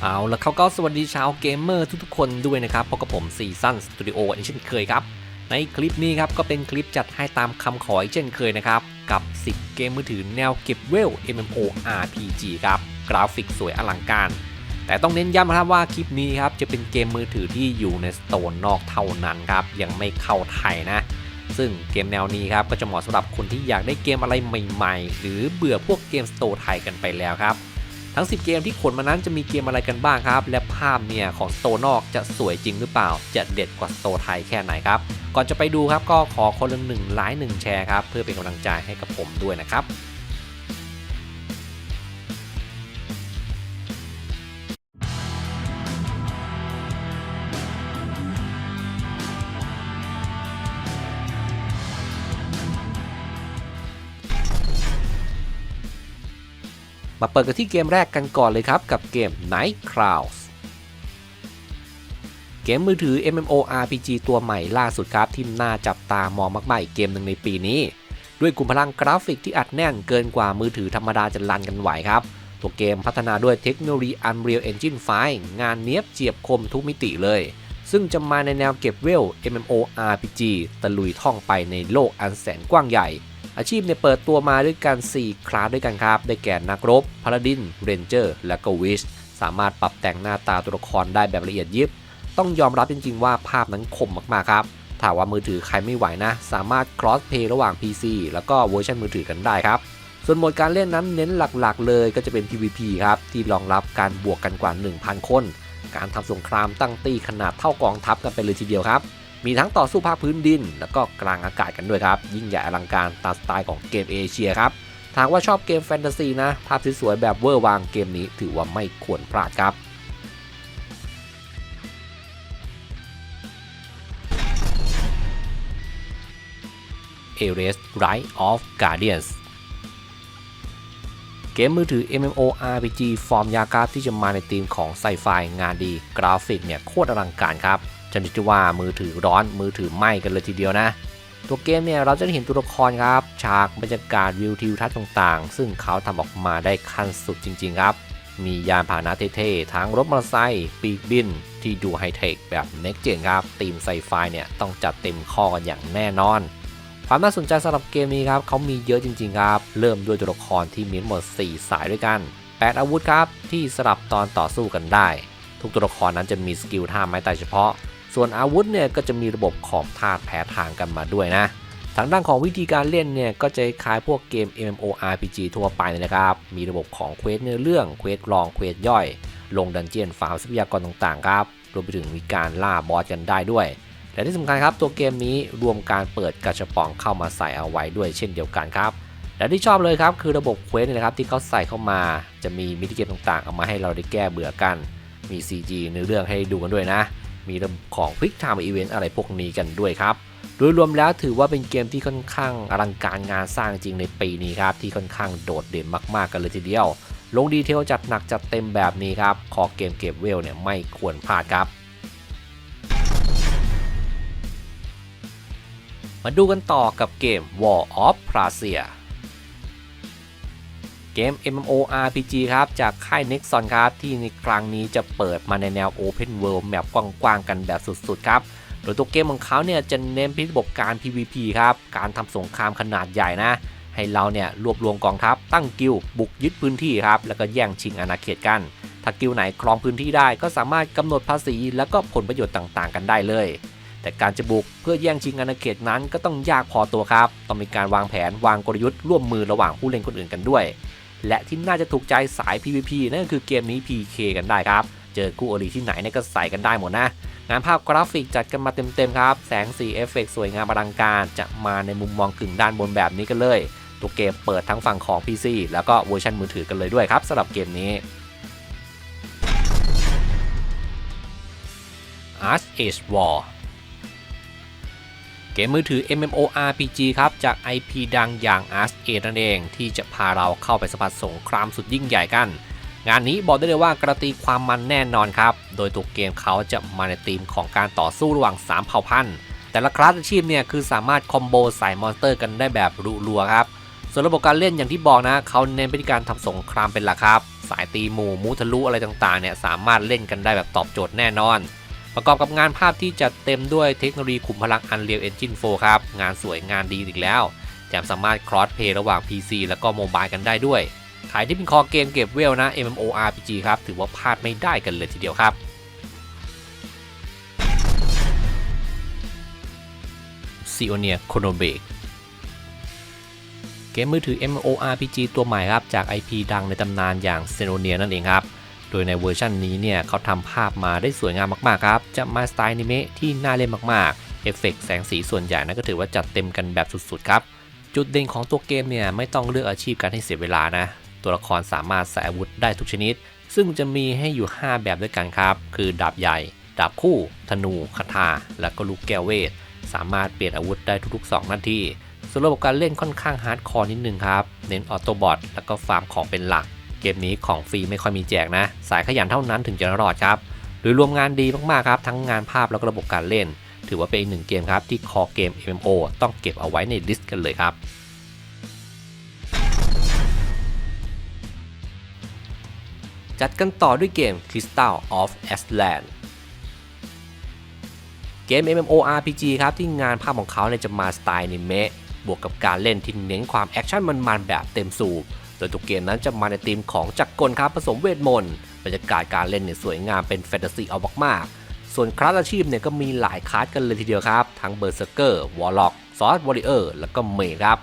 เอาละเขาก็สวัสดีชาวเกมเมอร์ทุกๆคนด้วยนะครับพบกับผมซีซันสตูดิโออันเช่นเคยครับ ในคลิปนี้ครับก็เป็นคลิปจัดให้ตามคำขออีกเช่นเคยนะครับ กับ 10 เกมมือถือแนวเก็บเวล MMO RPG ครับ กราฟิกสวยอลังการ แต่ต้องเน้นย้ำนะครับว่าคลิปนี้ครับจะเป็นเกมมือถือที่อยู่ในสโตนนอกเท่านั้นครับยังไม่เข้าไทยนะซึ่งเกมแนวนี้ครับก็จะเหมาะสำหรับคนที่อยากได้เกมอะไรใหม่ ๆ หรือเบื่อพวกเกมสโตร์ไทยกันไปแล้วครับ ทั้ง 10 เกมที่ขนมานั้นจะมีเกมอะไรกันบ้างครับ และภาพเนี่ยของโตนอกจะสวยจริงหรือเปล่า จะเด็ดกว่าโตไทยแค่ไหนครับ ก่อนจะไปดูครับก็ขอคนละหนึ่งไลค์หนึ่งแชร์ครับเพื่อเป็นกำลังใจให้กับผมด้วยนะครับ มาเปิดกันที่เกมแรกกันก่อนเลยครับ กับเกม Night Clouds เกมมือถือ MMORPG ตัวใหม่ล่าสุดครับ ที่น่าจับตามองมากๆอีกเกมหนึ่งในปีนี้ ด้วยกลุ่มพลังกราฟิกที่อัดแน่นเกินกว่ามือถือธรรมดาจะรันกันไหวครับ ตัวเกมพัฒนาด้วยเทคโนโลยี Unreal Engine 5 งานเนี้ยบเจียบคมทุกมิติเลย ซึ่งจะมาในแนวเก็บเวล MMORPG ตะลุยท่องไปในโลกอันแสนกว้างใหญ่ อาชีพเนี่ยเปิดตัวมาด้วยกัน 4 คลาสด้วยกันครับ ได้แก่นักรบพาลาดินเรนเจอร์ และก็วิชสามารถปรับแต่งหน้าตาตัวละครได้แบบละเอียดยิบ ต้องยอมรับจริง ๆ ว่าภาพนั้นคมมากๆครับถ้าว่ามือถือใครไม่ไหวนะ สามารถ cross play ระหว่าง PC แล้วก็เวอร์ชันมือถือกันได้ครับ ส่วนโหมดการเล่นนั้นเน้นหลักๆ เลยก็จะเป็น PVP ครับ ที่รองรับการบวกกันกว่า 1,000 คน การทำสงครามตั้งตีขนาดเท่ากองทัพกันไปเลยทีเดียวครับ มีทั้งต่อสู้ภาคพื้นดิน แล้วก็กลางอากาศกันด้วยครับ ยิ่งใหญ่อลังการตามสไตล์ของเกมเอเชียครับถาหากว่าชอบเกมแฟนตาซีนะ ภาพสวยๆแบบเวอร์วางเกมนี้ถือว่าไม่ควรพลาดครับ a r e s Rise of Guardians เกมมือถือ MMORPG ฟอร์มยากราฟที่จะมาในธีมของไซไฟงานดี กราฟิกเนี่ยโคตรอลังการครับ จนจะว่ามือถือร้อนมือถือไหม้กันเลยทีเดียวนะ ตัวเกมเนี่ยเราจะเห็นตัวละครครับ ฉากบรรยากาศวิวทิวทัศน์ต่างๆ ซึ่งเขาทำออกมาได้ขั้นสุดจริง ๆ ครับ มียานพาหนะเท่ๆทั้งรถมอเตอร์ไซค์ปีกบิน ที่ดูไฮเทคแบบเน็กเจนครับธีมไซไฟเนี่ยต้องจัดเต็มข้อกันอย่างแน่นอนความน่าสนใจสำหรับเกมนี้ครับเขามีเยอะจริงๆครับ เริ่มด้วยตัวละครที่มีทั้งหมด 4 สายด้วยกัน 8 อาวุธครับ ที่สลับตอนต่อสู้กันได้ ทุกตัวละครนั้นจะมีสกิลท่าไม้ตายเฉพาะ ส่วนอาวุธเนี่ยก็จะมีระบบของธาตุแพ้ทางกันมาด้วยนะ ทางด้านของวิธีการเล่นเนี่ยก็จะคล้ายพวกเกม MMORPG ทั่วไปนะครับ มีระบบของเควสเนื้อเรื่อง เควสรอง เควสย่อย ลงดันเจียนฟาร์มทรัพยากรต่างๆครับ รวมไปถึงมีการล่าบอสกันได้ด้วย และที่สำคัญครับตัวเกมนี้รวมการเปิดกระชปองเข้ามาใส่เอาไว้ด้วยเช่นเดียวกันครับและที่ชอบเลยครับคือระบบเควสนี่นะครับที่เขาใส่เข้ามา จะมีมินิเกมต่างๆ เอามาให้เราได้แก้เบื่อกัน มี CG เนื้อเรื่องให้ดูกันด้วยนะ มีระบบของ Quick Time Event อะไรพวกนี้กันด้วยครับ โดยรวมแล้วถือว่าเป็นเกมที่ค่อนข้างอลังการงานสร้างจริงในปีนี้ครับ ที่ค่อนข้างโดดเด่นมากๆกันเลยทีเดียว ลงดีเทลจัดหนักจัดเต็มแบบนี้ครับ ขอเกมเก็บเวลเนี่ยไม่ควรพลาดครับมาดูกันต่อกับเกม War of Prasia เกม MMORPG ครับจากค่าย Nexon ครับที่ในครั้งนี้จะเปิดมาในแนว Open World แมปกว้างๆกันแบบสุดๆครับโดยตัวเกมของเขาเนี่ยจะเน้นพิระบบการ PVP ครับการทำสงครามขนาดใหญ่นะ ให้เราเนี่ยรวบรวมกองทัพตั้งกิลบุกยึดพื้นที่ครับแล้วก็แย่งชิงอาณาเขตกัน ถ้ากิลไหนครองพื้นที่ได้ก็สามารถกำหนดภาษีแล้วก็ผลประโยชน์ต่างๆ กันได้เลยแต่การจะบุกเพื่อแย่งชิงอาณาเขตนั้นก็ต้องยากพอตัวครับ ต้องมีการวางแผนวางกลยุทธ์ร่วมมือระหว่างผู้เล่นคนอื่นกันด้วย และที่น่าจะถูกใจสาย PVP นั่นก็คือเกมนี้ PK กันได้ครับ เจอคู่อริที่ไหนเนี่ยก็ใส่กันได้หมดนะ งานภาพกราฟิกจัดกันมาเต็มๆครับ แสงสีเอฟเฟกต์สวยงามอลังการ จะมาในมุมมองกึ่งด้านบนแบบนี้กันเลย ตัวเกมเปิดทั้งฝั่งของ PC แล้วก็เวอร์ชันมือถือกันเลยด้วยครับสำหรับเกมนี้ Arch Age War เกมมือถือ MMORPG ครับ จาก IP ดังอย่าง Arch Age นั่นเองที่จะพาเราเข้าไปสัมผัสสงครามสุดยิ่งใหญ่กัน งานนี้บอกได้เลยว่ากระตีความมันแน่นอนครับ โดยตัวเกมเขาจะมาในธีมของการต่อสู้ระหว่าง 3 เผ่าพันธุ์แต่ละคลาสอาชีพเนี่ยคือสามารถคอมโบใส่มอนสเตอร์กันได้แบบรัวๆครับส่วนระบบการเล่นอย่างที่บอกนะเขาเน้นไปที่การทำสงครามเป็นหลักครับ สายตีหมู่มูทะลุอะไรต่างๆเนี่ยสามารถเล่นกันได้แบบตอบโจทย์แน่นอน ประกอบกับงานภาพที่จัดเต็มด้วยเทคโนโลยีขุมพลัง Unreal Engine 4 ครับ งานสวยงานดีอีกแล้วแถมสามารถ cross play ระหว่าง PC แล้วก็โมบายกันได้ด้วย ขายที่เป็นคอเกมเก็บเวลนะ MMORPG ครับ ถือว่าพลาดไม่ได้กันเลยทีเดียวครับ s i o n i a c h r o n o b r e a k เกมมือถือ MMORPG ตัวใหม่ครับ จาก IP ดังในตำนานอย่าง s e n o n i a นั่นเองครับ โดยในเวอร์ชันนี้เนี่ยเขาทำภาพมาได้สวยงามมากๆครับ จะมาสไตล์นิเมะที่น่าเล่นมากๆ เอฟเฟกต์แสงสีส่วนใหญ่นั้นก็ถือว่าจัดเต็มกันแบบสุดๆครับ จุดเด่นของตัวเกมเนี่ยไม่ต้องเลือกอาชีพกันให้เสียเวลานะ ตัวละครสามารถใส่อาวุธได้ทุกชนิด ซึ่งจะมีให้อยู่ 5 แบบด้วยกันครับ คือดาบใหญ่ ดาบคู่ ธนูคาถาและก็ลูกแก้วเวท สามารถเปลี่ยนอาวุธได้ทุกๆ 2 นาทีส่วนระบบการเล่นค่อนข้างฮาร์ดคอร์นิดนึงครับ เน้นออโต้บอทแล้วก็ฟาร์มของเป็นหลัก เกมนี้ของฟรีไม่ค่อยมีแจกนะ สายขยันเท่านั้นถึงจะรอดครับ โดยรวมงานดีมากๆครับ ทั้งงานภาพแล้วก็ระบบการเล่น ถือว่าเป็นอีกหนึ่งเกมครับที่คอเกม MMO ต้องเก็บเอาไว้ในลิสต์กันเลยครับจัดกันต่อด้วยเกม Crystal of Aslan เกม MMORPG ครับ ที่งานภาพของเขาเนี่ยจะมาสไตล์นิเมะบวกกับการเล่นที่เน้นความแอคชั่นมันๆแบบเต็มสูบ โดยตัวเกมนั้นจะมาในธีมของจักรกลครับผสมเวทมนต์บรรยากาศการเล่นเนี่ยสวยงามเป็นแฟนตาซีเอามากๆส่วนคลาสอาชีพเนี่ยก็มีหลายคลาสกันเลยทีเดียวครับ ทั้งเบอร์เซอร์เกอร์วอลล็อกซอสวอริเออร์แล้วก็เมย์ครับ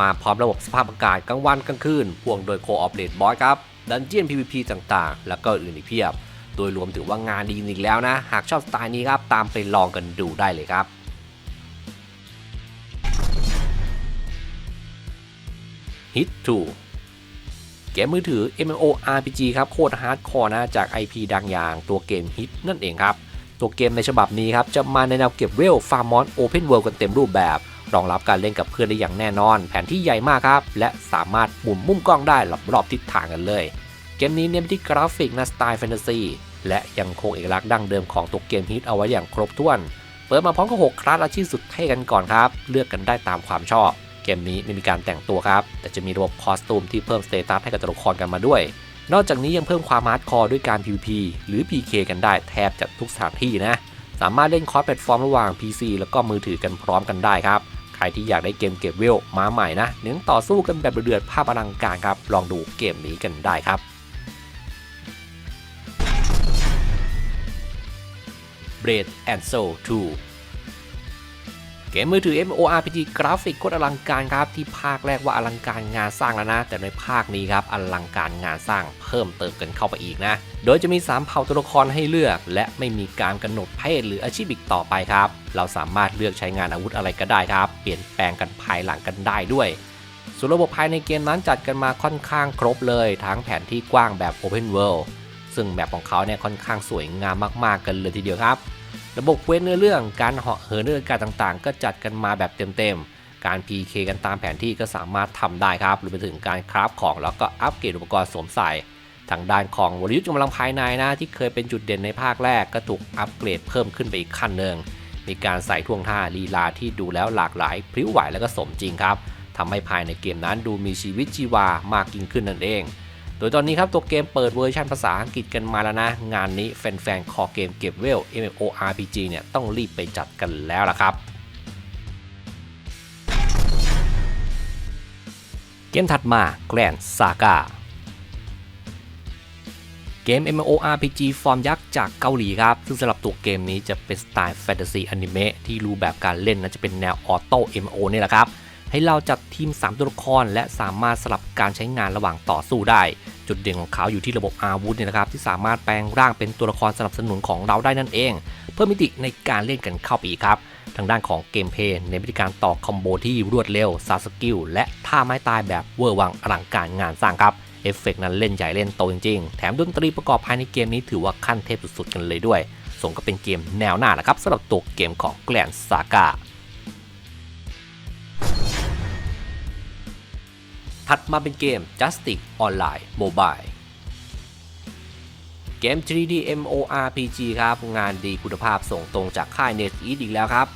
มาพร้อมระบบสภาพอากาศกลางวันกลางคืนพ่วงโดยโคออปเลดบอสครับดันเจียน PVP ต่างๆ แล้วก็อื่นอีกเพียบ โดยรวมถือว่างานดีอีกแล้วนะ หากชอบสไตล์นี้ครับ ตามไปลองกันดูได้เลยครับ Hit 2เกมมือถือ MMORPG ครับโคตรฮาร์ดคอร์นะจาก IP ดังอย่างตัวเกม Hit นั่นเองครับ ตัวเกมในฉบับนี้ครับจะมาในแนวเก็บเวลฟาร์มอนโอเพนเวิลด์กันเต็มรูปแบบ รองรับการเล่นกับเพื่อนได้อย่างแน่นอน แผนที่ใหญ่มากครับ และสามารถหมุนมุมกล้องได้รอบทิศทางกันเลย เกมนี้เน้นที่กราฟิกนะสไตล์แฟนตาซีและยังคงเอกลักษณ์ดั้งเดิมของตัวเกมฮิตเอาไว้อย่างครบถ้วน เปิดมาพร้อมกับ6คลาสอาชีพสุดเท่กันก่อนครับ เลือกกันได้ตามความชอบ กมนี้ไม่มีการแต่งตัวครับ แต่จะมีระบบคอสตูมที่เพิ่มสเตตัสให้กับตัวละครกันมาด้วย นอกจากนี้ยังเพิ่มความฮาร์ดคอร์ด้วยการ PVP หรือ PK กันได้แทบจะทุกสถานที่นะ สามารถเล่นคอร์สแพลตฟอร์มระหว่าง PC แล้วก็มือถือกันพร้อมกันได้ครับใครที่อยากได้เกมเก็บเวลมาใหม่นะเน้นต่อสู้กันแบบเดือดภาพอลังการครับ ลองดูเกมนี้กันได้ครับ Blade and Soul 2 มมือถือ MMORPG กราฟิกโคตรอลังการครับที่ภาคแรกว่าอลังการงานสร้างแล้วนะ แต่ในภาคนี้ครับอลังการงานสร้างเพิ่มเติมกันเข้าไปอีกนะ โดยจะมี 3 เผ่าตัวละครให้เลือก และไม่มีการกำหนดเพศหรืออาชีพอีกต่อไปครับ เราสามารถเลือกใช้งานอาวุธอะไรก็ได้ครับ เปลี่ยนแปลงกันภายหลังกันได้ด้วยส่วนระบบภายในเกมนั้นจัดกันมาค่อนข้างครบเลย ทั้งแผนที่กว้างแบบ Open World ซึ่งแบบของเขาเนี่ยค่อนข้างสวยงามมากๆกันเลยทีเดียวครับ ระบบเวทเนื้อเรื่องการเหาะเหินเรื่องการต่างๆ ก็จัดกันมาแบบเต็มๆ การ PK กันตามแผนที่ก็สามารถทำได้ครับหรือไปถึงการคราฟของแล้วก็อัปเกรดอุปกรณ์สวมใส่ ทางด้านของวรยุทธ์กำลังภายในนะที่เคยเป็นจุดเด่นในภาคแรกก็ถูกอัปเกรดเพิ่มขึ้นไปอีกขั้นหนึ่งมีการใส่ท่วงท่าลีลาที่ดูแล้วหลากหลายพริ้วไหวและก็สมจริงครับทำให้ภายในเกมนั้นดูมีชีวิตชีวามากยิ่งขึ้นนั่นเอง โดยตอนนี้ครับตัวเกมเปิดเวอร์ชันภาษาอังกฤษกันมาแล้วนะ งานนี้แฟนๆ คอเกมเก็บเวล MMORPG เนี่ยต้องรีบไปจัดกันแล้วล่ะครับ เกมถัดมา Grand Saga เกม MMORPG ฟอร์มยักษ์จากเกาหลีครับ ซึ่งสำหรับตัวเกมนี้จะเป็นสไตล์แฟนตาซีอนิเมะที่รูปแบบการเล่นนั้นจะเป็นแนวออโต้ MMO นี่แหละครับ ให้เราจัดทีม 3 ตัวละคร และสามารถสลับการใช้งานระหว่างต่อสู้ได้ จุดเด่นของเขาอยู่ที่ระบบอาวุธเนี่ยนะครับ ที่สามารถแปลงร่างเป็นตัวละครสนับสนุนของเราได้นั่นเอง เพิ่มมิติในการเล่นกันเข้าไปอีกครับ ทางด้านของเกมเพย์ในวิธีการต่อคอมโบที่รวดเร็วซาสกิลและท่าไม้ตายแบบเวอร์วังอลังการงานสร้างครับเอฟเฟกต์นั้นเล่นใหญ่เล่นโตจริงๆ แถมดนตรีประกอบภายในเกมนี้ถือว่าขั้นเทพสุดๆกันเลยด้วยสมก็เป็นเกมแนวหน้าแหละครับสำหรับตัวเกมของ Grand Saga ถัดมาเป็นเกม Justice Online Mobile เกม 3D MORPG ครับ งานดีคุณภาพส่งตรงจากค่าย NetEase อีกแล้วครับ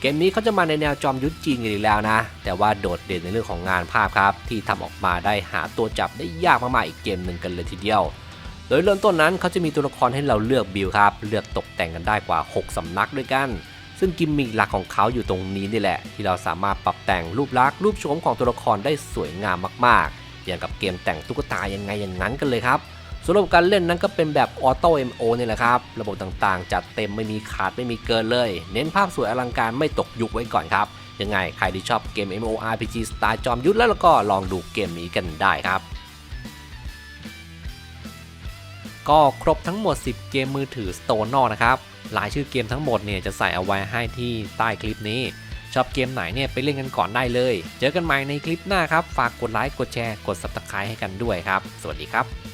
เกมนี้เขาจะมาในแนวจอมยุทธจีนอีกแล้วนะ แต่ว่าโดดเด่นในเรื่องของงานภาพครับ ที่ทำออกมาได้หาตัวจับได้ยากมากๆอีกเกมหนึ่งกันเลยทีเดียว โดยเริ่มต้นนั้นเขาจะมีตัวละครให้เราเลือกบิลครับ เลือกตกแต่งกันได้กว่า 6สำนักด้วยกัน ซึ่งกิมมิคหลักของเขาอยู่ตรงนี้นี่แหละ ที่เราสามารถปรับแต่งรูปลักษณ์รูปโฉมของตัวละครได้สวยงามมากๆ อย่างกับเกมแต่งตุ๊กตายังไงอย่างนั้นกันเลยครับส่วนระบบการเล่นนั้นก็เป็นแบบออโต้ MO นี่แหละครับ ระบบต่างๆ จัดเต็มไม่มีขาดไม่มีเกินเลย เน้นภาพสวยอลังการไม่ตกยุคไว้ก่อนครับ ยังไงใครที่ชอบเกม MMORPG สไตล์จอมยุทธแล้วก็ลองดูเกมนี้กันได้ครับก็ครบทั้งหมด 10 เกมมือถือ Store นอกนะครับ รายชื่อเกมทั้งหมดเนี่ยจะใส่เอาไว้ให้ที่ใต้คลิปนี้ ชอบเกมไหนเนี่ยไปเล่นกันก่อนได้เลย เจอกันใหม่ในคลิปหน้าครับ ฝากกดไลค์ กดแชร์ กด Subscribe ให้กันด้วยครับ สวัสดีครับ